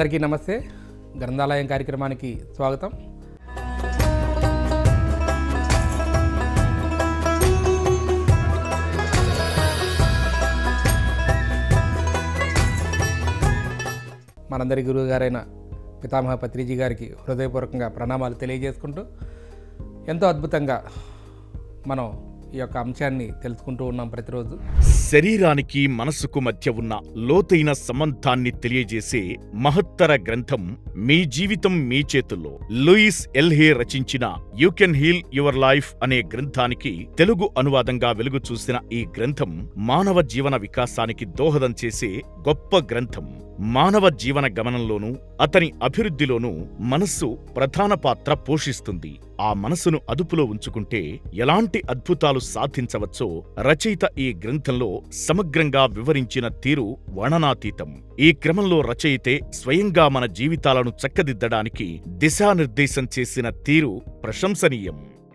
అందరికీ నమస్తే. గ్రంథాలయం కార్యక్రమానికి స్వాగతం. మనందరి గురువు గారైన పితామహ పత్రిజీ గారికి హృదయపూర్వకంగా ప్రణామాలు తెలియజేసుకుంటూ ఎంతో అద్భుతంగా మనం ఈ యొక్క అంశాన్ని తెలుసుకుంటూ ఉన్నాం ప్రతిరోజు. శరీరానికి మనసుకు మధ్య ఉన్న లోతైన సంబంధాన్ని తెలియజేసే మహత్తర గ్రంథం మీ జీవితం మీ చేతుల్లో. లూయిస్ ఎల్హే రచించిన you can heal your life అనే గ్రంథానికి తెలుగు అనువాదంగా వెలుగు చూసిన ఈ గ్రంథం మానవ జీవన వికాసానికి దోహదం చేసే గొప్ప గ్రంథం. మానవ జీవన గమనంలోనూ అతని అభివృద్ధిలోనూ మనస్సు ప్రధాన పాత్ర పోషిస్తుంది. ఆ మనసును అదుపులో ఉంచుకుంటే ఎలాంటి అద్భుతాలు సాధించవచ్చో రచయిత ఈ గ్రంథంలో సమగ్రంగా వివరించిన తీరు వర్ణనాతీతం. ఈ క్రమంలో రచయితే స్వయంగా మన జీవితాలను చక్కదిద్దడానికి దిశానిర్దేశం చేసిన తీరు ప్రశంసనీయం.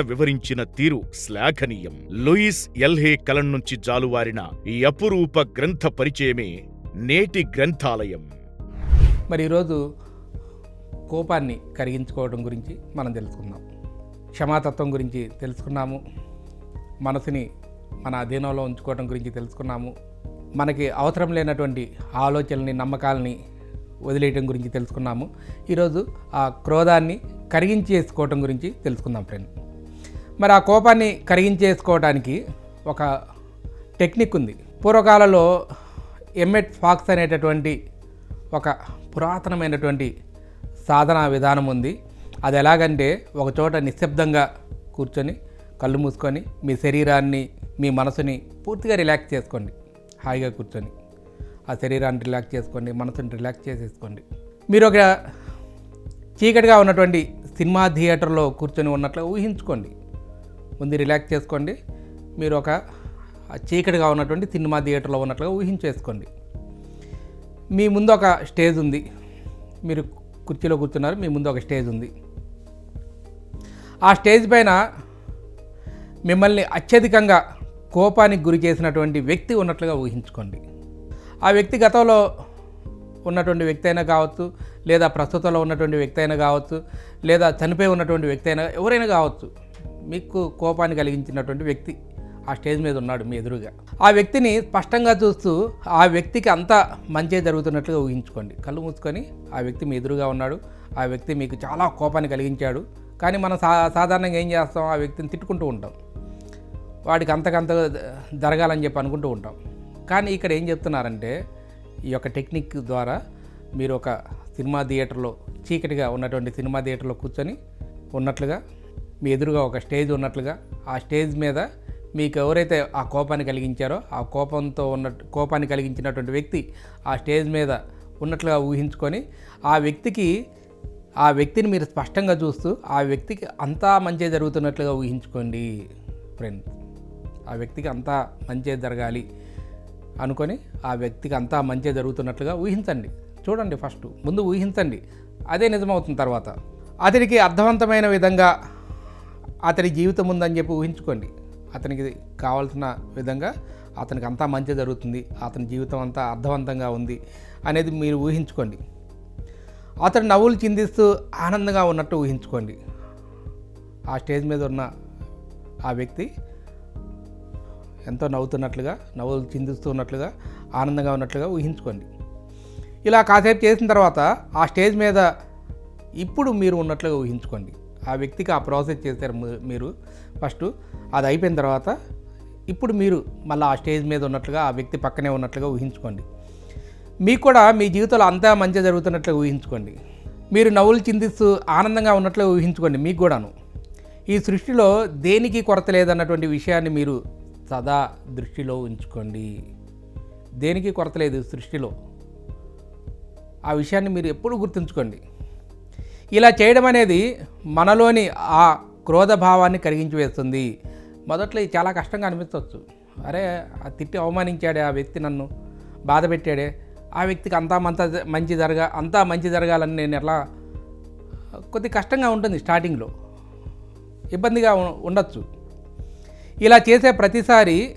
వివరించిన తీరు శ్లాఘనీయం. లూయిస్ ఎల్హే కలం నుంచి జాలువారిన ఈ అపురూప గ్రంథ పరిచయమే నేటి గ్రంథాలయం. మరి ఈరోజు కోపాన్ని కరిగించుకోవడం గురించి మనం తెలుసుకుందాం. క్షమాతత్వం గురించి తెలుసుకున్నాము. మనసుని మన అధీనంలో ఉంచుకోవడం గురించి తెలుసుకున్నాము. మనకి అవసరం లేనటువంటి ఆలోచనల్ని నమ్మకాలని వదిలేయటం గురించి తెలుసుకున్నాము. ఈరోజు ఆ క్రోధాన్ని కరిగించేసుకోవటం గురించి తెలుసుకుందాం ఫ్రెండ్. మరి ఆ కోపాన్ని కరిగించేసుకోవడానికి ఒక టెక్నిక్ ఉంది. పూర్వకాలంలో ఎమ్మెట్ ఫాక్స్ అనేటటువంటి ఒక పురాతనమైనటువంటి సాధన విధానం ఉంది. అది ఎలాగంటే ఒక చోట నిశ్శబ్దంగా కూర్చొని కళ్ళు మూసుకొని మీ శరీరాన్ని మీ మనసుని పూర్తిగా రిలాక్స్ చేసుకోండి. హాయిగా కూర్చొని ఆ శరీరాన్ని రిలాక్స్ చేసుకోండి మనసుని రిలాక్స్ చేసేసుకోండి. మీరు ఒక చీకటిగా ఉన్నటువంటి సినిమా థియేటర్లో కూర్చొని ఉన్నట్లు ఊహించుకోండి. ముందు రిలాక్స్ చేసుకోండి. మీరు ఒక చీకటిగా ఉన్నటువంటి సినిమా థియేటర్లో ఉన్నట్లుగా ఊహించేసుకోండి. మీ ముందు ఒక స్టేజ్ ఉంది. మీరు కుర్చీలో కూర్చున్నారు మీ ముందు ఒక స్టేజ్ ఉంది. ఆ స్టేజ్ పైన మిమ్మల్ని అత్యధికంగా కోపానికి గురి చేసినటువంటి వ్యక్తి ఉన్నట్లుగా ఊహించుకోండి. ఆ వ్యక్తి గతంలో ఉన్నటువంటి వ్యక్తి అయినా కావచ్చు లేదా ప్రస్తుతంలో ఉన్నటువంటి వ్యక్తి అయినా కావచ్చు లేదా చనిపోయి ఉన్నటువంటి వ్యక్తి అయినా ఎవరైనా కావచ్చు మీకు కోపాన్ని కలిగించినటువంటి వ్యక్తి ఆ స్టేజ్ మీద ఉన్నాడు మీ ఎదురుగా. ఆ వ్యక్తిని స్పష్టంగా చూస్తూ ఆ వ్యక్తికి అంతా మంచి జరుగుతున్నట్లుగా ఊహించుకోండి. కళ్ళు మూసుకొని ఆ వ్యక్తి మీ ఎదురుగా ఉన్నాడు. ఆ వ్యక్తి మీకు చాలా కోపాన్ని కలిగించాడు. కానీ మనం సా సాధారణంగా ఏం చేస్తాం? ఆ వ్యక్తిని తిట్టుకుంటూ ఉంటాం. వాడికి అంతకంత జరగాలని చెప్పి అనుకుంటూ ఉంటాం. కానీ ఇక్కడ ఏం చెప్తున్నారంటే ఈ యొక్క టెక్నిక్ ద్వారా మీరు ఒక సినిమా థియేటర్లో చీకటిగా ఉన్నటువంటి సినిమా థియేటర్లో కూర్చొని ఉన్నట్లుగా మీ ఎదురుగా ఒక స్టేజ్ ఉన్నట్లుగా ఆ స్టేజ్ మీద మీకు ఎవరైతే ఆ కోపాన్ని కలిగించారో ఆ కోపంతో ఉన్న కోపాన్ని కలిగించినటువంటి వ్యక్తి ఆ స్టేజ్ మీద ఉన్నట్లుగా ఊహించుకొని ఆ వ్యక్తికి ఆ వ్యక్తిని మీరు స్పష్టంగా చూస్తూ ఆ వ్యక్తికి అంతా మంచి జరుగుతున్నట్లుగా ఊహించుకోండి ఫ్రెండ్. ఆ వ్యక్తికి అంతా మంచి జరగాలి అనుకొని ఆ వ్యక్తికి అంతా మంచి జరుగుతున్నట్లుగా ఊహించండి. చూడండి ఫస్ట్ ముందు ఊహించండి. అదే నిజమవుతుంది తర్వాత. అతనికి అర్థవంతమైన విధంగా అతని జీవితం ఉందని చెప్పి ఊహించుకోండి. అతనికి కావాల్సిన విధంగా అతనికి అంతా మంచి జరుగుతుంది. అతని జీవితం అంతా అర్థవంతంగా ఉంది అనేది మీరు ఊహించుకోండి. అతను నవ్వులు చిందిస్తూ ఆనందంగా ఉన్నట్టు ఊహించుకోండి. ఆ స్టేజ్ మీద ఉన్న ఆ వ్యక్తి ఎంతో నవ్వుతున్నట్లుగా నవ్వులు చిందిస్తూ ఉన్నట్లుగా ఆనందంగా ఉన్నట్లుగా ఊహించుకోండి. ఇలా కాసేపు చేసిన తర్వాత ఆ స్టేజ్ మీద ఇప్పుడు మీరు ఉన్నట్లుగా ఊహించుకోండి. ఆ వ్యక్తికి ఆ ప్రాసెస్ చేశారు మీరు. ఫస్ట్ అది అయిపోయిన తర్వాత ఇప్పుడు మీరు మళ్ళీ ఆ స్టేజ్ మీద ఉన్నట్లుగా ఆ వ్యక్తి పక్కనే ఉన్నట్లుగా ఊహించుకోండి. మీకు కూడా మీ జీవితంలో అంతా మంచి జరుగుతున్నట్లుగా ఊహించుకోండి. మీరు నవ్వులు చిందిస్తూ ఆనందంగా ఉన్నట్లుగా ఊహించుకోండి మీకు కూడాను. ఈ సృష్టిలో దేనికి కొరత లేదన్నటువంటి విషయాన్ని మీరు సదా దృష్టిలో ఉంచుకోండి. దేనికి కొరత లేదు సృష్టిలో? ఆ విషయాన్ని మీరు ఎప్పుడూ గుర్తుంచుకోండి. ఇలా చేయడం అనేది మనలోని ఆ క్రోధ భావాన్ని కరిగించి వేస్తుంది మొదట్లో ఇది చాలా కష్టంగా అనిపించవచ్చు. అరే ఆ తిట్టి అవమానించాడే ఆ వ్యక్తి నన్ను బాధ పెట్టాడే. ఆ వ్యక్తికి అంతా మంత మంచి జరగా అంతా మంచి జరగాలని నేను ఎలా కొద్ది కష్టంగా ఉంటుంది స్టార్టింగ్లో. ఇబ్బందిగా ఉండొచ్చు. ఇలా చేసే ప్రతిసారి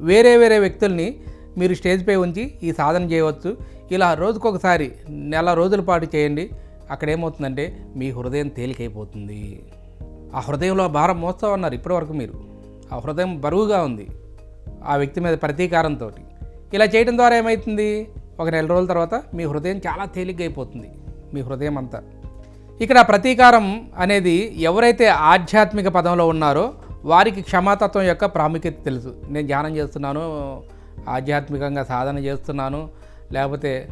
వేరే వేరే వ్యక్తుల్ని మీరు స్టేజ్పై ఉంచి ఈ సాధన చేయవచ్చు. ఇలా రోజుకొకసారి నెల రోజుల పాటు చేయండి. అక్కడ ఏమవుతుందంటే మీ హృదయం తేలికైపోతుంది. ఆ హృదయంలో భారం మోస్తా ఉన్నారు ఇప్పటివరకు మీరు. ఆ హృదయం బరువుగా ఉంది. ఆ వ్యక్తి మీద ప్రతీకారంతో ఇలా చేయడం ద్వారా ఏమవుతుంది ఒక నెల రోజుల తర్వాత మీ హృదయం చాలా తేలిగ్గా అయిపోతుంది మీ హృదయం అంతా. ఇక్కడ ప్రతీకారం అనేది ఎవరైతే ఆధ్యాత్మిక పదంలో ఉన్నారో వారికి క్షమాతత్వం యొక్క ప్రాముఖ్యత తెలుసు. నేను ధ్యానం చేస్తున్నాను ఆధ్యాత్మికంగా సాధన చేస్తున్నాను లేకపోతే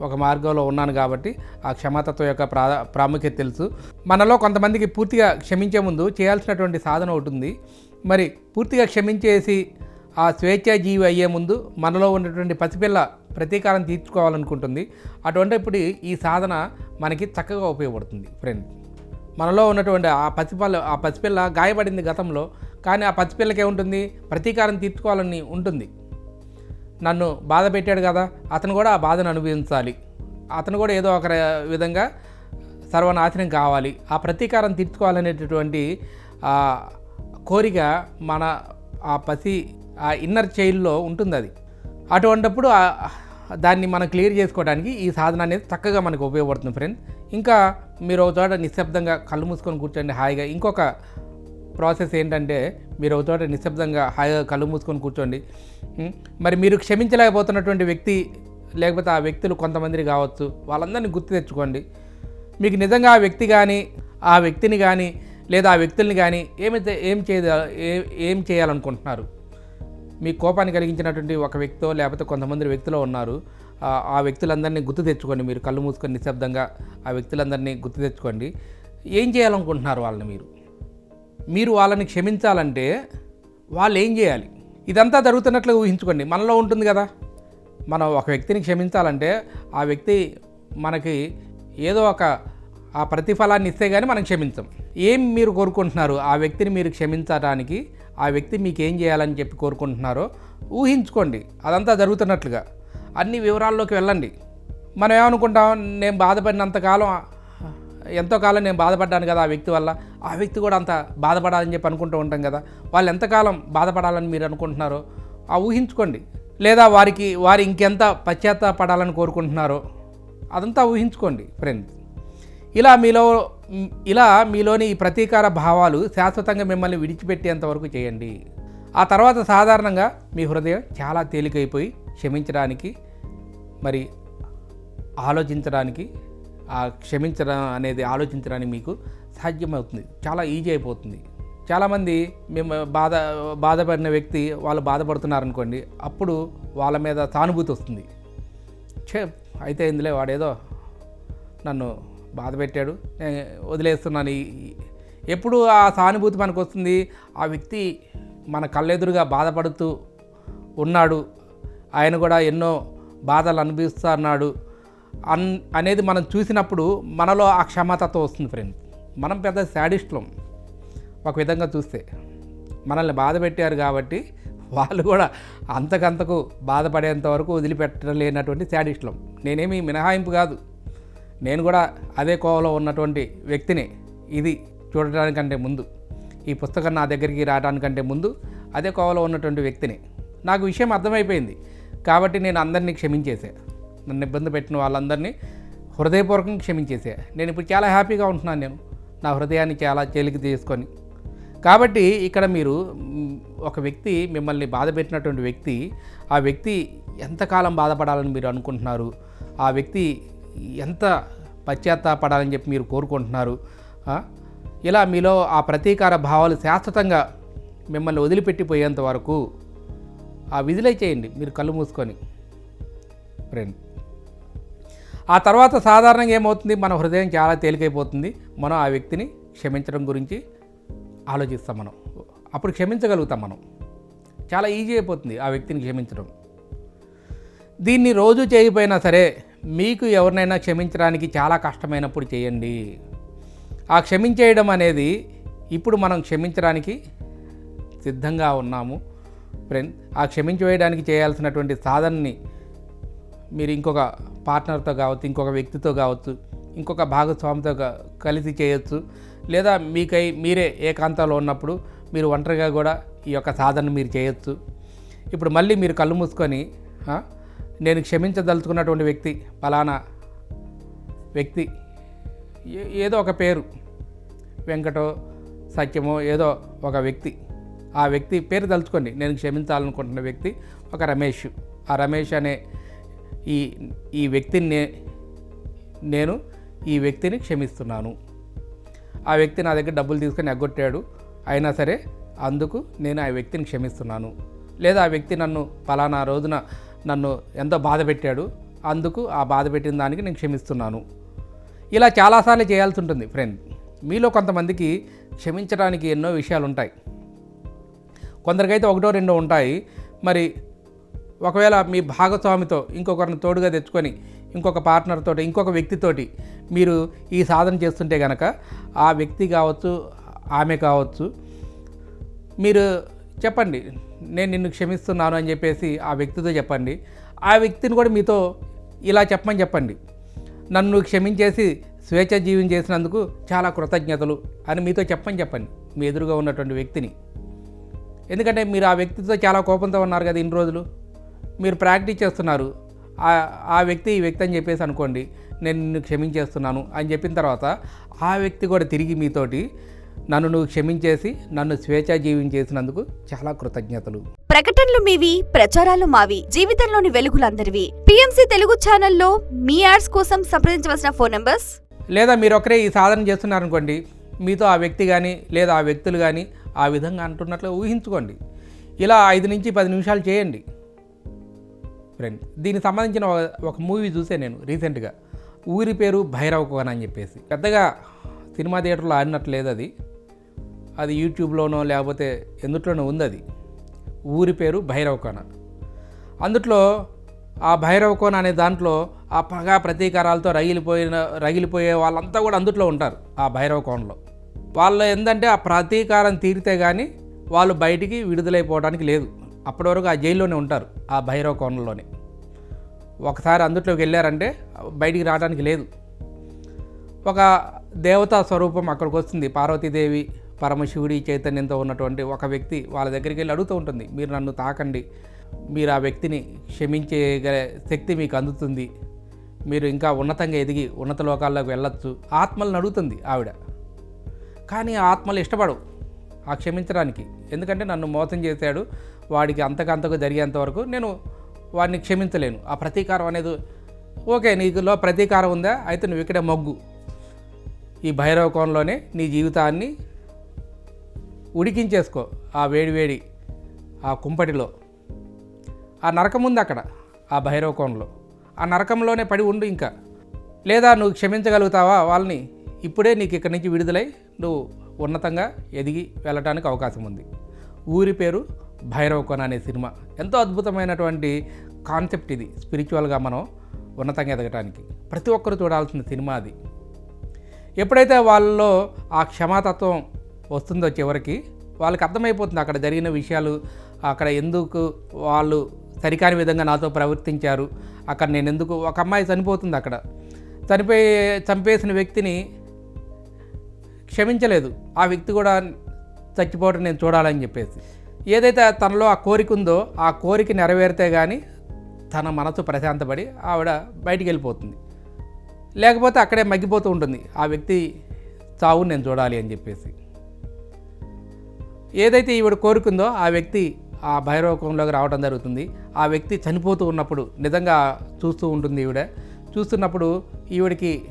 ఒక మార్గంలో ఉన్నాను కాబట్టి ఆ క్షమాతత్వం యొక్క ప్రా ప్రాముఖ్యత తెలుసు. మనలో కొంతమందికి పూర్తిగా క్షమించే ముందు చేయాల్సినటువంటి సాధన ఒకటి ఉంది. మరి పూర్తిగా క్షమించేసి ఆ స్వేచ్ఛా జీవి అయ్యే ముందు మనలో ఉన్నటువంటి పసిపిల్ల ప్రతీకారం తీర్చుకోవాలనుకుంటుంది. అటువంటిప్పుడు ఈ సాధన మనకి చక్కగా ఉపయోగపడుతుంది ఫ్రెండ్ మనలో ఉన్నటువంటి ఆ పసిపిల్ల ఆ పసిపిల్ల గాయపడింది గతంలో కానీ ఆ పసిపిల్లకి ఏముంటుంది? ప్రతీకారం తీర్చుకోవాలని ఉంటుంది. నన్ను బాధ పెట్టాడు కదా అతను కూడా ఆ బాధను అనుభవించాలి. అతను కూడా ఏదో ఒక విధంగా సర్వనాశనం కావాలి. ఆ ప్రతీకారం తీర్చుకోవాలనేటటువంటి కోరిక మన ఆ పసి ఆ ఇన్నర్ చైల్డ్లో ఉంటుంది అది అటువంటిప్పుడు దాన్ని మనం క్లియర్ చేసుకోవడానికి ఈ సాధన అనేది చక్కగా మనకు ఉపయోగపడుతుంది ఫ్రెండ్స్ ఇంకా మీరు ఒక చోట నిశ్శబ్దంగా కళ్ళు మూసుకొని కూర్చోండి హాయిగా. ఇంకొక ప్రాసెస్ ఏంటంటే మీరు ఒక చోట నిశ్శబ్దంగా హాయిగా కళ్ళు మూసుకొని కూర్చోండి. మరి మీరు క్షమించలేకపోతున్నటువంటి వ్యక్తి లేకపోతే ఆ వ్యక్తులు కొంతమంది కావచ్చు వాళ్ళందరినీ గుర్తు తెచ్చుకోండి. మీకు నిజంగా ఆ వ్యక్తి కానీ ఆ వ్యక్తిని కానీ లేదా ఆ వ్యక్తుల్ని కానీ ఏమైతే ఏం చేయ ఏం చేయాలనుకుంటున్నారు? మీ కోపాన్ని కలిగించినటువంటి ఒక వ్యక్తో లేకపోతే కొంతమంది వ్యక్తులు ఉన్నారు. ఆ వ్యక్తులందరినీ గుర్తు తెచ్చుకోండి మీరు. కళ్ళు మూసుకొని నిశ్శబ్దంగా ఆ వ్యక్తులందరినీ గుర్తు తెచ్చుకోండి. ఏం చేయాలనుకుంటున్నారు వాళ్ళని మీరు? మీరు వాళ్ళని క్షమించాలంటే వాళ్ళు ఏం చేయాలి? ఇదంతా జరుగుతున్నట్లు ఊహించుకోండి. మనలో ఉంటుంది కదా. మనం ఒక వ్యక్తిని క్షమించాలంటే ఆ వ్యక్తి మనకి ఏదో ఒక ఆ ప్రతిఫలాన్ని ఇస్తే కానీ మనం క్షమించం. ఏం మీరు కోరుకుంటున్నారు? ఆ వ్యక్తిని మీరు క్షమించడానికి ఆ వ్యక్తి మీకు ఏం చేయాలని చెప్పి కోరుకుంటున్నారో ఊహించుకోండి. అదంతా జరుగుతున్నట్లుగా. అన్ని వివరాల్లోకి వెళ్ళండి. మనం ఏమనుకుంటాం? నేను బాధపడినంతకాలం ఎంతో కాలం నేను బాధపడ్డాను కదా ఆ వ్యక్తి వల్ల. ఆ వ్యక్తి కూడా అంత బాధపడాలని చెప్పి అనుకుంటూ ఉంటాం కదా. వాళ్ళు ఎంతకాలం బాధపడాలని మీరు అనుకుంటున్నారో ఆ ఊహించుకోండి. లేదా వారికి వారి ఇంకెంత పశ్చాత్తాపడాలని కోరుకుంటున్నారో అదంతా ఊహించుకోండి ఫ్రెండ్స్. ఇలా మీలో ఇలా మీలోని ఈ ప్రతీకార భావాలు శాశ్వతంగా మిమ్మల్ని విడిచిపెట్టేంత వరకు చేయండి. ఆ తర్వాత సాధారణంగా మీ హృదయం చాలా తేలికైపోయి క్షమించడానికి మరి ఆలోచించడానికి క్షమించడం అనేది ఆలోచించడానికి మీకు సాధ్యమవుతుంది. చాలా ఈజీ అయిపోతుంది. చాలామంది మేము బాధ బాధపడిన వ్యక్తి వాళ్ళు బాధపడుతున్నారనుకోండి అప్పుడు వాళ్ళ మీద సానుభూతి వస్తుంది. చే అయితే ఇందులో వాడేదో నన్ను బాధ పెట్టాడు నేను వదిలేస్తున్నాను. ఎప్పుడు ఆ సానుభూతి మనకు వస్తుంది? ఆ వ్యక్తి మన కళ్ళెదురుగా బాధపడుతూ ఉన్నాడు. ఆయన కూడా ఎన్నో బాధలు అనుభవిస్తున్నాడు. అన్ అనేది మనం చూసినప్పుడు మనలో ఆ క్షమతత్వం వస్తుంది ఫ్రెండ్స్ మనం పెద్ద శాడిస్టులం. ఒక విధంగా చూస్తే మనల్ని బాధ పెట్టారు కాబట్టి వాళ్ళు కూడా అంతకంతకు బాధపడేంత వరకు వదిలిపెట్టలేనటువంటి శాడిస్టులం. నేనేమి మినహాయింపు కాదు. నేను కూడా అదే కోవలో ఉన్నటువంటి వ్యక్తిని ఇది చూడటానికంటే ముందు ఈ పుస్తకం నా దగ్గరికి రావడానికంటే ముందు అదే కోవలో ఉన్నటువంటి వ్యక్తిని. నాకు విషయం అర్థమైపోయింది కాబట్టి నేను అందరినీ క్షమించేశాను నన్ను ఇబ్బంది పెట్టిన వాళ్ళందరినీ హృదయపూర్వకంగా క్షమించేసే. నేను ఇప్పుడు చాలా హ్యాపీగా ఉంటున్నాను నేను. నా హృదయాన్ని చాలా తేలిక చేసుకొని. కాబట్టి ఇక్కడ మీరు ఒక వ్యక్తి మిమ్మల్ని బాధ పెట్టినటువంటి వ్యక్తి ఆ వ్యక్తి ఎంతకాలం బాధపడాలని మీరు అనుకుంటున్నారు? ఆ వ్యక్తి ఎంత పశ్చాత్తాపడాలని చెప్పి మీరు కోరుకుంటున్నారు? ఇలా మీలో ఆ ప్రతీకార భావాలు శాశ్వతంగా మిమ్మల్ని వదిలిపెట్టిపోయేంత వరకు ఆ విధులై చేయండి. మీరు కళ్ళు మూసుకొని. ఫ్రెండ్ ఆ తర్వాత సాధారణంగా ఏమవుతుంది? మన హృదయం చాలా తేలికైపోతుంది. మనం ఆ వ్యక్తిని క్షమించడం గురించి ఆలోచిస్తాం మనం. అప్పుడు క్షమించగలుగుతాం మనం. చాలా ఈజీ అయిపోతుంది ఆ వ్యక్తిని క్షమించడం. దీన్ని రోజు చేయకపోయినా సరే మీకు ఎవరినైనా క్షమించడానికి చాలా కష్టమైనప్పుడు చేయండి. ఆ క్షమించేయడం అనేది ఇప్పుడు మనం క్షమించడానికి సిద్ధంగా ఉన్నాము. ఫ్రెండ్ ఆ క్షమించేయడానికి చేయాల్సినటువంటి సాధనని మీరు ఇంకొక పార్ట్నర్తో కావచ్చు ఇంకొక వ్యక్తితో కావచ్చు ఇంకొక భాగస్వామితో కలిసి చేయొచ్చు. లేదా మీకై మీరే ఏకాంతంలో ఉన్నప్పుడు మీరు ఒంటరిగా కూడా ఈ యొక్క సాధన మీరు చేయొచ్చు. ఇప్పుడు మళ్ళీ మీరు కళ్ళు మూసుకొని నేను క్షమించదలుచుకున్నటువంటి వ్యక్తి ఫలానా వ్యక్తి ఏ- ఏదో ఒక పేరు వెంకటో సత్యమో ఏదో ఒక వ్యక్తి ఆ వ్యక్తి పేరు తలుచుకోండి. నేను క్షమించాలనుకుంటున్న వ్యక్తి ఒక రమేష్. ఆ రమేష్ అనే ఈ ఈ వ్యక్తిని నే- నేను ఈ వ్యక్తిని క్షమిస్తున్నాను. ఆ వ్యక్తి నా దగ్గర డబ్బులు తీసుకొని ఎగ్గొట్టాడు. అయినా సరే అందుకు నేను ఆ వ్యక్తిని క్షమిస్తున్నాను. లేదా ఆ వ్యక్తి నన్ను పలానా రోజున నన్ను ఎంతో బాధ పెట్టాడు. అందుకు ఆ బాధ పెట్టిన దానికి నేను క్షమిస్తున్నాను. ఇలా చాలాసార్లు చేయాల్సి ఉంటుంది ఫ్రెండ్ మీలో కొంతమందికి క్షమించడానికి ఎన్నో విషయాలు ఉంటాయి కొందరికైతే ఒకటో రెండో ఉంటాయి. మరి ఒకవేళ మీ భాగస్వామితో ఇంకొకరిని తోడుగా తెచ్చుకొని ఇంకొక పార్ట్నర్తో ఇంకొక వ్యక్తితోటి మీరు ఈ సాధన చేస్తుంటే కనుక ఆ వ్యక్తి కావచ్చు ఆమె కావచ్చు మీరు చెప్పండి నేను నిన్ను క్షమిస్తున్నాను అని చెప్పేసి ఆ వ్యక్తితో చెప్పండి. ఆ వ్యక్తిని కూడా మీతో ఇలా చెప్పమని చెప్పండి. నన్ను క్షమించేసి స్వేచ్ఛ జీవం చేసినందుకు చాలా కృతజ్ఞతలు అని మీతో చెప్పని చెప్పండి మీ ఎదురుగా ఉన్నటువంటి వ్యక్తిని. ఎందుకంటే మీరు ఆ వ్యక్తితో చాలా కోపంతో ఉన్నారు కదా ఇన్ని రోజులు. మీరు ప్రాక్టీస్ చేస్తున్నారు. ఆ- వ్యక్తి ఈ వ్యక్తి అని చెప్పేసి అనుకోండి నేను నిన్ను క్షమించేస్తున్నాను అని చెప్పిన తర్వాత ఆ వ్యక్తి కూడా తిరిగి మీతోటి నన్ను నువ్వు క్షమించేసి నన్ను స్వేచ్ఛ జీవించేసినందుకు చాలా కృతజ్ఞతలు. ప్రకటనలు మీవి ప్రచారాలు మావి జీవితంలోని వెలుగులందరివి. పిఎంసి తెలుగు ఛానల్లో మీ యాడ్స్ కోసం సంప్రదించవలసిన ఫోన్ నంబర్స్? లేదా మీరు ఒకరే ఈ సాధన చేస్తున్నారనుకోండి మీతో ఆ వ్యక్తి కానీ లేదా ఆ వ్యక్తులు కానీ ఆ విధంగా అంటున్నట్లు ఊహించుకోండి. ఇలా ఐదు నుంచి పది నిమిషాలు చేయండి. ఫ్రెండ్ దీనికి సంబంధించిన ఒక- మూవీ చూసే నేను రీసెంట్గా ఊరి పేరు భైరవ కోన అని చెప్పేసి. పెద్దగా సినిమా థియేటర్లో ఆడినట్లేదు అది. అది యూట్యూబ్లోనో లేకపోతే ఎందుట్లోనో ఉంది అది. ఊరి పేరు భైరవ కోన. అందుట్లో ఆ భైరవ కోన అనే దాంట్లో ఆ పగ ప్రతీకారాలతో రగిలిపోయిన రగిలిపోయే వాళ్ళంతా కూడా అందుట్లో ఉంటారు ఆ భైరవ కోనలో. వాళ్ళు ఏంటంటే ఆ ప్రతీకారం తీరితే కానీ వాళ్ళు బయటికి విడుదలైపోవడానికి లేదు. అప్పటి వరకు ఆ జైల్లోనే ఉంటారు ఆ భైరవ కోనలోనే. ఒకసారి అందుట్లోకి వెళ్ళారంటే బయటికి రావడానికి లేదు. ఒక దేవతా స్వరూపం అక్కడికి వస్తుంది. పార్వతీదేవి పరమశివుడి చైతన్యంతో ఉన్నటువంటి ఒక వ్యక్తి వాళ్ళ దగ్గరికి వెళ్ళి అడుగుతూ ఉంటుంది మీరు నన్ను తాకండి. మీరు ఆ వ్యక్తిని క్షమించే శక్తి మీకు అందుతుంది. మీరు ఇంకా ఉన్నతంగా ఎదిగి ఉన్నత లోకాల్లోకి వెళ్ళొచ్చు. ఆత్మలను అడుగుతుంది ఆవిడ. కానీ ఆ ఆత్మలు ఇష్టపడవు. ఆ క్షమించడానికి. ఎందుకంటే నన్ను మోసం చేశాడు. వాడికి అంతకంతకు జరిగేంత వరకు నేను వాడిని క్షమించలేను. ఆ ప్రతీకారం అనేది ఓకే నీకులో ప్రతీకారం ఉందా? అయితే నువ్వు ఇక్కడే మొగ్గు. ఈ భైరవ కోణంలోనే నీ జీవితాన్ని ఉడికించేసుకో ఆ వేడివేడి ఆ కుంపటిలో. ఆ నరకం ఉంది అక్కడ ఆ భైరవ కోణంలో. ఆ నరకంలోనే పడి ఉండు ఇంకా. లేదా నువ్వు క్షమించగలుగుతావా? వాళ్ళని ఇప్పుడే నీకు ఇక్కడి నుంచి విడుదలై నువ్వు ఉన్నతంగా ఎదిగి వెళ్ళటానికి అవకాశం ఉంది. ఊరి పేరు భైరవ కోన అనే సినిమా. ఎంతో అద్భుతమైనటువంటి కాన్సెప్ట్ ఇది స్పిరిచువల్గా మనం ఉన్నతంగా ఎదగటానికి. ప్రతి ఒక్కరు చూడాల్సిన సినిమా అది. ఎప్పుడైతే వాళ్ళలో ఆ క్షమాతత్వం వస్తుందో చివరికి వాళ్ళకి అర్థమైపోతుంది అక్కడ జరిగిన విషయాలు అక్కడ ఎందుకు వాళ్ళు సరికాని విధంగా నాతో ప్రవర్తించారు అక్కడ నేను ఎందుకు ఒక అమ్మాయి చనిపోతుంది అక్కడ. చనిపోయి చంపేసిన వ్యక్తిని క్షమించలేదు. ఆ వ్యక్తి కూడా చచ్చిపోవటం నేను చూడాలని చెప్పేసి. ఏదైతే తనలో ఆ కోరిక ఉందో ఆ కోరిక నెరవేరితే కానీ తన మనసు ప్రశాంతపడి ఆవిడ బయటికి వెళ్ళిపోతుంది. లేకపోతే అక్కడే మగ్గిపోతూ ఉంటుంది. ఆ వ్యక్తి చావు నేను చూడాలి అని చెప్పేసి. ఏదైతే ఈవిడ కోరుకుందో ఆ వ్యక్తి ఆ భైరవకంలోకి రావడం జరుగుతుంది. ఆ వ్యక్తి చనిపోతూ ఉన్నప్పుడు నిజంగా చూస్తూ ఉంటుంది ఈవిడ. చూస్తున్నప్పుడు ఈవిడికి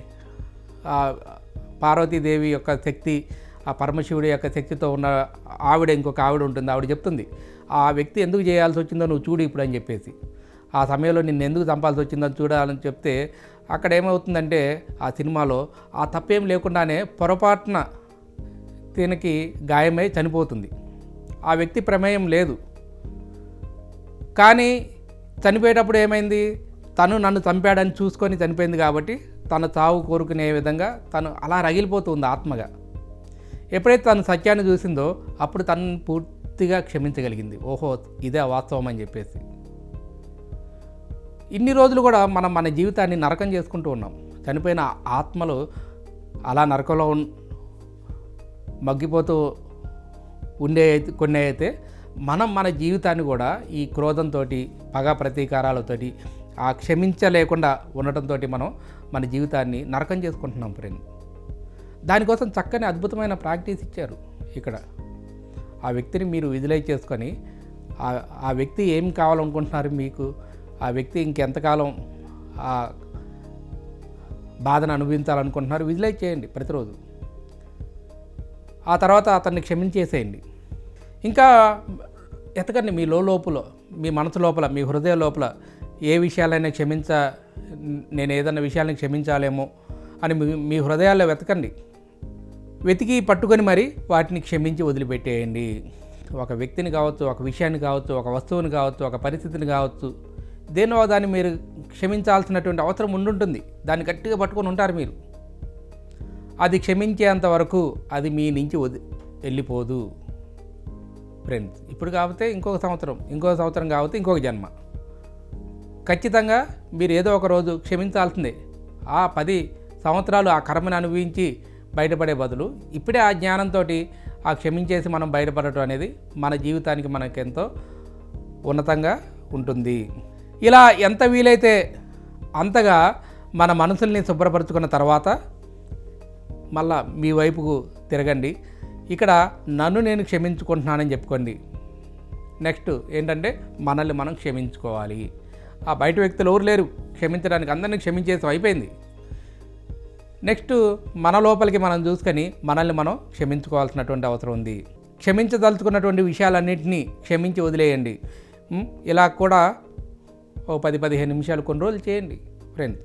పార్వతీదేవి యొక్క శక్తి ఆ పరమశివుడి యొక్క శక్తితో ఉన్న ఆవిడ ఇంకొక ఆవిడ ఉంటుంది ఆవిడ చెప్తుంది ఆ వ్యక్తి ఎందుకు చేయాల్సి వచ్చిందో నువ్వు చూడు ఇప్పుడు అని చెప్పేసి. ఆ సమయంలో నిన్ను ఎందుకు చంపాల్సి వచ్చిందో చూడాలని చెప్తే అక్కడ ఏమవుతుందంటే ఆ సినిమాలో ఆ తప్పేం లేకుండానే పొరపాటున తినకి గాయమై చనిపోతుంది. ఆ వ్యక్తి ప్రమేయం లేదు. కానీ చనిపోయేటప్పుడు ఏమైంది? తను నన్ను చంపాడని చూసుకొని చనిపోయింది కాబట్టి తన చావు కోరుకునే విధంగా తను అలా రగిలిపోతుంది ఆత్మగా. ఎప్పుడైతే తను సత్యాన్ని చూసిందో అప్పుడు తను పూర్తిగా క్షమించగలిగింది. ఓహో ఇదే వాస్తవం అని చెప్పేసి. ఇన్ని రోజులు కూడా మనం మన జీవితాన్ని నరకం చేసుకుంటూ ఉన్నాం. చనిపోయిన ఆత్మలు అలా నరకంలో ఉన్- మగ్గిపోతూ ఉండే అయితే- కొన్ని అయితే మనం మన జీవితాన్ని కూడా ఈ క్రోధంతో పగ ప్రతీకారాలతోటి ఆ క్షమించలేకుండా ఉండటంతో మనం మన జీవితాన్ని నరకం చేసుకుంటున్నాం ఫ్రెండ్ దానికోసం చక్కని అద్భుతమైన ప్రాక్టీస్ ఇచ్చారు ఇక్కడ. ఆ వ్యక్తిని మీరు విజులైజ్ చేసుకొని ఆ- వ్యక్తి ఏం కావాలనుకుంటున్నారు మీకు? ఆ వ్యక్తి ఇంకెంతకాలం ఆ బాధను అనుభవించాలనుకుంటున్నారు? విజులైజ్ చేయండి ప్రతిరోజు. ఆ తర్వాత అతన్ని క్షమించేసేయండి. ఇంకా ఎతకండి మీ లోపల మీ మనసు లోపల మీ హృదయ లోపల ఏ విషయాలైనా క్షమించ నేను ఏదైనా విషయాలను క్షమించాలేమో అని మీ మీ హృదయాల్లో వెతకండి. వెతికి పట్టుకొని మరి వాటిని క్షమించి వదిలిపెట్టేయండి. ఒక వ్యక్తిని కావచ్చు ఒక విషయాన్ని కావచ్చు ఒక వస్తువుని కావచ్చు ఒక పరిస్థితిని కావచ్చు దేనో దాన్ని మీరు క్షమించాల్సినటువంటి అవసరం ఉండుంటుంది. దాన్ని గట్టిగా పట్టుకొని ఉంటారు మీరు. అది క్షమించేంత వరకు అది మీ నుంచి వది వెళ్ళిపోదు. ఫ్రెండ్స్ ఇప్పుడు కాకపోతే ఇంకొక సంవత్సరం ఇంకొక సంవత్సరం కాకపోతే ఇంకొక జన్మ. ఖచ్చితంగా మీరు ఏదో ఒక రోజు క్షమించాల్సిందే. ఆ పది సంవత్సరాలు ఆ కర్మను అనుభవించి బయటపడే బదులు ఇప్పుడే ఆ జ్ఞానంతో ఆ క్షమించేసి మనం బయటపడటం అనేది మన జీవితానికి మనకెంతో ఉన్నతంగా ఉంటుంది. ఇలా ఎంత వీలైతే అంతగా మన మనసుల్ని శుభ్రపరచుకున్న తర్వాత మళ్ళా మీ వైపుకు తిరగండి. ఇక్కడ నన్ను నేను క్షమించుకుంటున్నానని చెప్పుకోండి. నెక్స్ట్ ఏంటంటే మనల్ని మనం క్షమించుకోవాలి. ఆ బయట వ్యక్తులు ఎవరు లేరు. క్షమించడానికి అందరినీ క్షమించేసి అయిపోయింది. నెక్స్ట్ మన లోపలికి మనం చూసుకొని మనల్ని మనం క్షమించుకోవాల్సినటువంటి అవసరం ఉంది. క్షమించదలుచుకున్నటువంటి విషయాలన్నింటినీ క్షమించి వదిలేయండి. ఇలా కూడా ఓ పది పదిహేను నిమిషాలు కొన్ని రోజులు చేయండి ఫ్రెండ్స్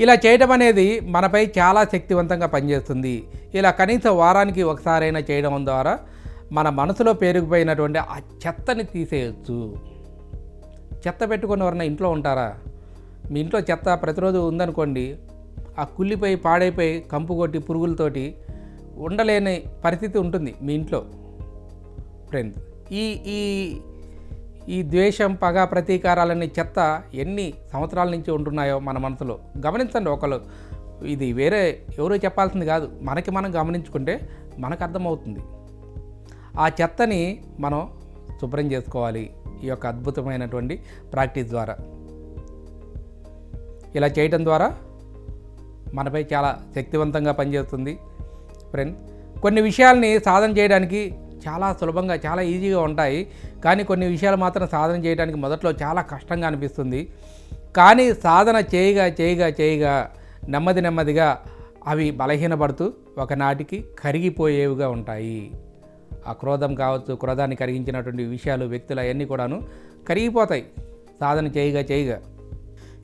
ఇలా చేయడం అనేది మనపై చాలా శక్తివంతంగా పనిచేస్తుంది. ఇలా కనీసం వారానికి ఒకసారైనా చేయడం ద్వారా మన మనసులో పేరుకుపోయినటువంటి ఆ చెత్తని తీసేయచ్చు. చెత్త పెట్టుకొని ఎవరన్నా ఇంట్లో ఉంటారా? మీ ఇంట్లో చెత్త ప్రతిరోజు ఉందనుకోండి ఆ కుళ్ళిపోయి పాడైపోయి కంపు కొట్టి పురుగులతోటి ఉండలేని పరిస్థితి ఉంటుంది మీ ఇంట్లో. ఫ్రెండ్స్ ఈ ఈ ఈ ద్వేషం పగ ప్రతీకారాలనే చెత్త ఎన్ని సంవత్సరాల నుంచి ఉంటున్నాయో మన మనసులో? గమనించండి ఒకరు ఇది వేరే ఎవరో చెప్పాల్సింది కాదు. మనకి మనం గమనించుకుంటే మనకు అర్థమవుతుంది. ఆ చెత్తని మనం శుభ్రం చేసుకోవాలి. ఈ యొక్క అద్భుతమైనటువంటి ప్రాక్టీస్ ద్వారా. ఇలా చేయటం ద్వారా మనపై చాలా శక్తివంతంగా పనిచేస్తుంది ఫ్రెండ్. కొన్ని విషయాల్ని సాధన చేయడానికి చాలా సులభంగా చాలా ఈజీగా ఉంటాయి. కానీ కొన్ని విషయాలు మాత్రం సాధన చేయడానికి మొదట్లో చాలా కష్టంగా అనిపిస్తుంది. కానీ సాధన చేయగా చేయగా చేయగా నెమ్మది నెమ్మదిగా అవి బలహీనపడుతూ ఒకనాటికి కరిగిపోయేవిగా ఉంటాయి. ఆ క్రోధం కావచ్చు క్రోధాన్ని కరిగించినటువంటి విషయాలు వ్యక్తులు అవన్నీ కూడాను కరిగిపోతాయి. సాధన చేయగా చేయగా.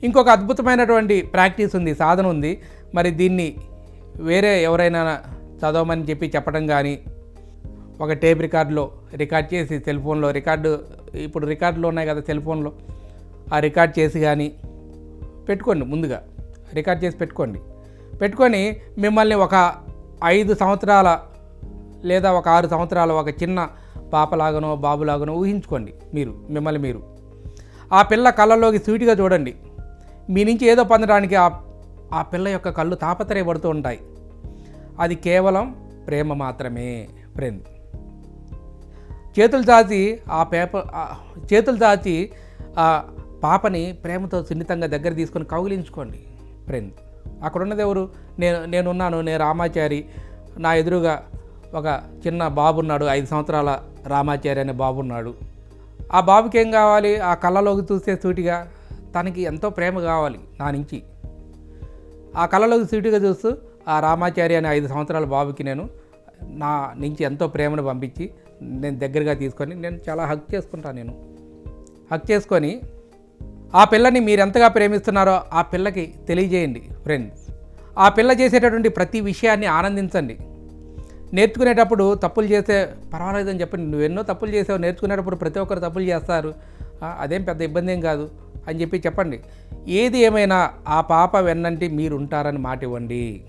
ఇంకొక అద్భుతమైనటువంటి ప్రాక్టీస్ ఉంది సాధన ఉంది. మరి దీన్ని వేరే ఎవరైనా చదవమని చెప్పి చెప్పడం కానీ ఒక టేప్ రికార్డులో రికార్డ్ చేసి సెల్ ఫోన్లో రికార్డు ఇప్పుడు రికార్డులు ఉన్నాయి కదా సెల్ ఫోన్లో ఆ రికార్డ్ చేసి కానీ పెట్టుకోండి ముందుగా. రికార్డ్ చేసి పెట్టుకోండి. పెట్టుకొని మిమ్మల్ని ఒక ఐదు సంవత్సరాల లేదా ఒక ఆరు సంవత్సరాల ఒక చిన్న పాపలాగనో బాబులాగనో ఊహించుకోండి మీరు మిమ్మల్ని మీరు. ఆ పిల్ల కళ్ళల్లోకి స్వీట్గా చూడండి. మీ నుంచి ఏదో పొందడానికి ఆ ఆ పిల్ల యొక్క కళ్ళు తాపత్రయపడుతూ ఉంటాయి. అది కేవలం ప్రేమ మాత్రమే ఫ్రెండ్. చేతులు చాచి ఆ పేపర్ చేతులు చాచి ఆ పాపని ప్రేమతో సున్నితంగా దగ్గర తీసుకొని కౌగిలించుకోండి ఫ్రెండ్. అక్కడ ఉన్నది ఎవరు? నేను నేనున్నాను నేను రామాచారి. నా ఎదురుగా ఒక చిన్న బాబున్నాడు ఐదు సంవత్సరాల రామాచారి అనే బాబున్నాడు. ఆ బాబుకి ఏం కావాలి? ఆ కళ్ళలోకి చూస్తే సూటిగా తనకి ఎంతో ప్రేమ కావాలి నా నుంచి. ఆ కళ్ళలోకి సూటిగా చూస్తూ ఆ రామాచారి అనే ఐదు సంవత్సరాల బాబుకి నేను నా నుంచి ఎంతో ప్రేమను పంపించి నేను దగ్గరగా తీసుకొని నేను చాలా హక్ చేసుకుంటాను నేను. హక్ చేసుకొని ఆ పిల్లని మీరు ఎంతగా ప్రేమిస్తున్నారో ఆ పిల్లకి తెలియజేయండి ఫ్రెండ్స్ ఆ పిల్ల చేసేటటువంటి ప్రతి విషయాన్ని ఆనందించండి. నేర్చుకునేటప్పుడు తప్పులు చేసే పర్వాలేదని చెప్పండి నువ్వు ఎన్నో తప్పులు చేసావు నేర్చుకునేటప్పుడు ప్రతి ఒక్కరు తప్పులు చేస్తారు. అదేం పెద్ద ఇబ్బంది ఏం కాదు అని చెప్పి చెప్పండి. ఏది ఏమైనా ఆ పాప వెన్నంటి మీరు ఉంటారని మాట ఇవ్వండి.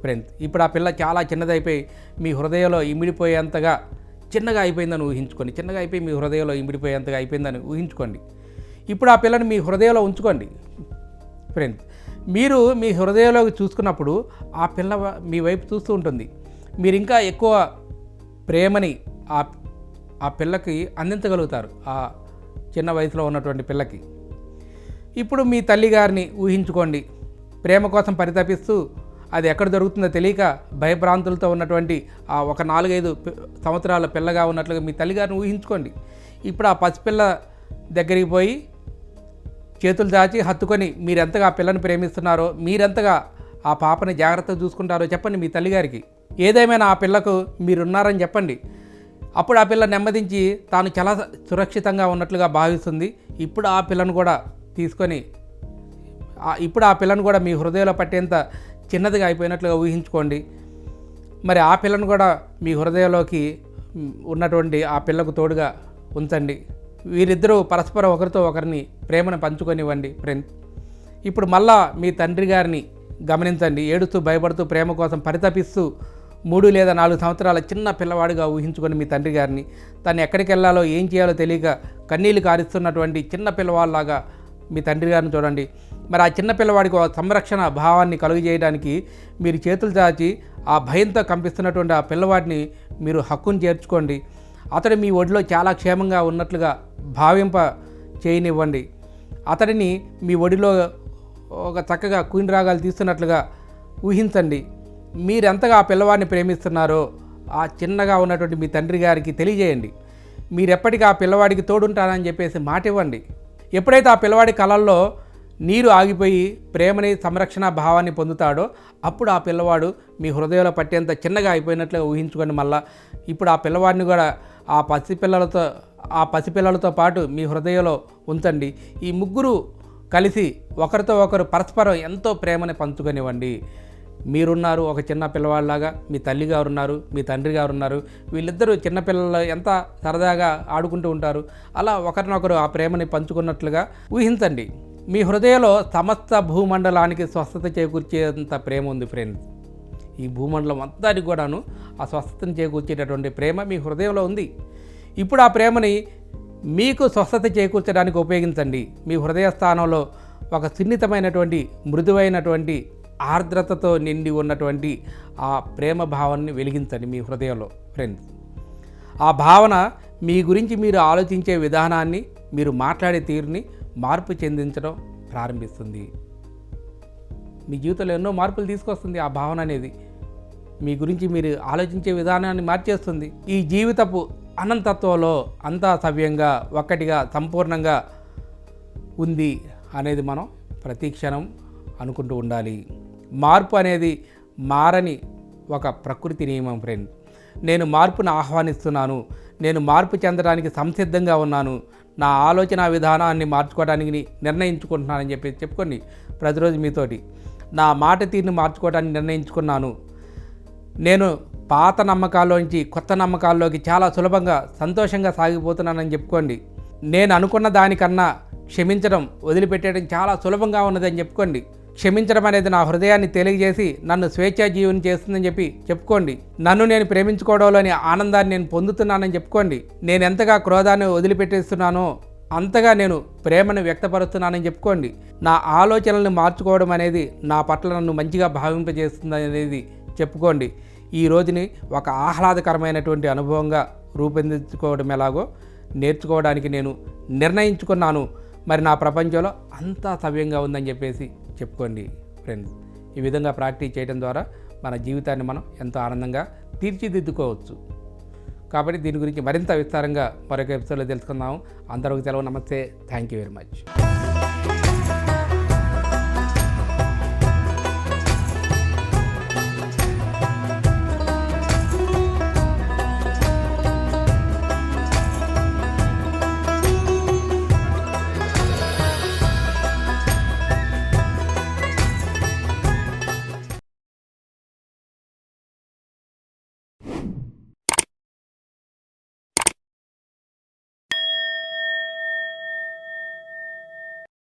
ఫ్రెండ్స్ ఇప్పుడు ఆ పిల్ల చాలా చిన్నదైపోయి మీ హృదయంలో ఇమిడిపోయేంతగా చిన్నగా అయిపోయిందని ఊహించుకోండి. చిన్నగా అయిపోయి మీ హృదయంలో ఇమిడిపోయేంతగా అయిపోయిందని ఊహించుకోండి. ఇప్పుడు ఆ పిల్లని మీ హృదయంలో ఉంచుకోండి. ఫ్రెండ్స్ మీరు మీ హృదయంలోకి చూసుకున్నప్పుడు ఆ పిల్ల మీ వైపు చూస్తూ ఉంటుంది. మీరు ఇంకా ఎక్కువ ప్రేమని ఆ ఆ పిల్లకి అందించగలుగుతారు ఆ చిన్న వయసులో ఉన్నటువంటి పిల్లకి. ఇప్పుడు మీ తల్లిగారిని ఊహించుకోండి. ప్రేమ కోసం పరితపిస్తూ అది ఎక్కడ దొరుకుతుందో తెలియక భయభ్రాంతులతో ఉన్నటువంటి ఆ ఒక నాలుగైదు సంవత్సరాల పిల్లగా ఉన్నట్లుగా మీ తల్లిగారిని ఊహించుకోండి. ఇప్పుడు ఆ పసిపిల్ల దగ్గరికి పోయి చేతులు దాచి హత్తుకొని మీరెంతగా ఆ పిల్లని ప్రేమిస్తున్నారో మీరెంతగా ఆ పాపని జాగ్రత్తగా చూసుకుంటారో చెప్పండి మీ తల్లిగారికి. ఏదేమైనా ఆ పిల్లకు మీరున్నారని చెప్పండి. అప్పుడు ఆ పిల్ల నెమ్మదించి తాను చాలా సురక్షితంగా ఉన్నట్లుగా భావిస్తుంది. ఇప్పుడు ఆ పిల్లను కూడా తీసుకొని ఇప్పుడు ఆ పిల్లను కూడా మీ హృదయంలో పట్టేంత చిన్నదిగా అయిపోయినట్లుగా ఊహించుకోండి. మరి ఆ పిల్లను కూడా మీ హృదయంలోకి ఉన్నటువంటి ఆ పిల్లకు తోడుగా ఉంచండి. వీరిద్దరూ పరస్పరం ఒకరితో ఒకరిని ప్రేమను పంచుకొనివ్వండి ఫ్రెండ్స్ ఇప్పుడు మళ్ళా మీ తండ్రి గారిని గమనించండి. ఏడుస్తూ భయపడుతూ ప్రేమ కోసం పరితపిస్తూ మూడు లేదా నాలుగు సంవత్సరాల చిన్న పిల్లవాడిగా ఊహించుకొని మీ తండ్రి గారిని తను ఎక్కడికి వెళ్ళాలో ఏం చేయాలో తెలియక కన్నీళ్ళు కారిస్తున్నటువంటి చిన్న పిల్లవాళ్ళలాగా మీ తండ్రి గారిని చూడండి. మరి ఆ చిన్న పిల్లవాడికి ఒక సంరక్షణ భావాన్ని కలుగజేయడానికి మీరు చేతులు చాచి ఆ భయంతో కంపిస్తున్నటువంటి ఆ పిల్లవాడిని మీరు హక్కును చేర్చుకోండి. అతడు మీ ఒడిలో చాలా క్షేమంగా ఉన్నట్లుగా భావింప చేయనివ్వండి. అతడిని మీ ఒడిలో ఒక చక్కగా కూని రాగాలు తీస్తున్నట్లుగా ఊహించండి. మీరెంతగా ఆ పిల్లవాడిని ప్రేమిస్తున్నారో ఆ చిన్నగా ఉన్నటువంటి మీ తండ్రి గారికి తెలియజేయండి. మీరెప్పటికీ ఆ పిల్లవాడికి తోడుంటానని చెప్పేసి మాట ఇవ్వండి ఎప్పుడైతే ఆ పిల్లవాడి కళల్లో నీరు ఆగిపోయి ప్రేమని సంరక్షణ భావాన్ని పొందుతాడో అప్పుడు ఆ పిల్లవాడు మీ హృదయంలో పట్టేంత చిన్నగా అయిపోయినట్లుగా ఊహించుకోండి మళ్ళా. ఇప్పుడు ఆ పిల్లవాడిని కూడా ఆ పసిపిల్లలతో ఆ పసిపిల్లలతో పాటు మీ హృదయంలో ఉంచండి. ఈ ముగ్గురు కలిసి ఒకరితో ఒకరు పరస్పరం ఎంతో ప్రేమని పంచుకొనివ్వండి. మీరున్నారు ఒక చిన్న పిల్లవాళ్ళలాగా మీ తల్లి గారు ఉన్నారు మీ తండ్రి గారు ఉన్నారు వీళ్ళిద్దరూ చిన్నపిల్లలు ఎంత సరదాగా ఆడుకుంటూ ఉంటారు అలా ఒకరినొకరు ఆ ప్రేమని పంచుకున్నట్లుగా ఊహించండి. మీ హృదయంలో సమస్త భూమండలానికి స్వస్థత చేకూర్చేంత ప్రేమ ఉంది ఫ్రెండ్స్ ఈ భూమండలం అంతటికి కూడాను ఆ స్వస్థతను చేకూర్చేటటువంటి ప్రేమ మీ హృదయంలో ఉంది. ఇప్పుడు ఆ ప్రేమని మీకు స్వస్థత చేకూర్చడానికి ఉపయోగించండి. మీ హృదయ స్థానంలో ఒక సున్నితమైనటువంటి మృదువైనటువంటి ఆర్ద్రతతో నిండి ఉన్నటువంటి ఆ ప్రేమ భావాన్ని వెలిగించండి మీ హృదయంలో ఫ్రెండ్స్ ఆ భావన మీ గురించి మీరు ఆలోచించే విధానాన్ని మీరు మాట్లాడే తీరుని మార్పు చెందించడం ప్రారంభిస్తుంది. మీ జీవితంలో ఎన్నో మార్పులు తీసుకొస్తుంది ఆ భావన అనేది. మీ గురించి మీరు ఆలోచించే విధానాన్ని మార్చేస్తుంది. ఈ జీవితపు అనంతత్వంలో అంతా సవ్యంగా ఒక్కటిగా సంపూర్ణంగా ఉంది అనేది మనం ప్రతి క్షణం అనుకుంటూ ఉండాలి. మార్పు అనేది మారని ఒక ప్రకృతి నియమం ఫ్రెండ్. నేను మార్పును ఆహ్వానిస్తున్నాను. నేను మార్పు చెందడానికి సంసిద్ధంగా ఉన్నాను. నా ఆలోచన విధానాన్ని మార్చుకోవడానికి నిర్ణయించుకుంటున్నానని చెప్పి చెప్పుకోండి ప్రతిరోజు మీతోటి. నా మాట తీరుని మార్చుకోవడానికి నిర్ణయించుకున్నాను. నేను పాత నమ్మకాల్లోంచి కొత్త నమ్మకాల్లోకి చాలా సులభంగా సంతోషంగా సాగిపోతున్నానని చెప్పుకోండి. నేను అనుకున్న దానికన్నా క్షమించడం వదిలిపెట్టడం చాలా సులభంగా ఉన్నదని చెప్పుకోండి. క్షమించడం అనేది నా హృదయాన్ని తెలియజేసి నన్ను స్వేచ్ఛా జీవనం చేస్తుందని చెప్పి చెప్పుకోండి. నన్ను నేను ప్రేమించుకోవడంలోని ఆనందాన్ని నేను పొందుతున్నానని చెప్పుకోండి. నేను ఎంతగా క్రోధాన్ని వదిలిపెట్టేస్తున్నానో అంతగా నేను ప్రేమను వ్యక్తపరుస్తున్నానని చెప్పుకోండి. నా ఆలోచనలను మార్చుకోవడం అనేది నా పట్ల నన్ను మంచిగా భావింపజేస్తుంది అనేది చెప్పుకోండి. ఈ రోజుని ఒక ఆహ్లాదకరమైనటువంటి అనుభవంగా రూపొందించుకోవడం ఎలాగో నేర్చుకోవడానికి నేను నిర్ణయించుకున్నాను. మరి నా ప్రపంచంలో అంతా సవ్యంగా ఉందని చెప్పేసి చెప్పుకోండి ఫ్రెండ్స్ ఈ విధంగా ప్రాక్టీస్ చేయడం ద్వారా మన జీవితాన్ని మనం ఎంతో ఆనందంగా తీర్చిదిద్దుకోవచ్చు. కాబట్టి దీని గురించి మరింత విస్తారంగా మరొక ఎపిసోడ్లో తెలుసుకుందాం. అందరికీ సెలవు. నమస్తే. Thank you very much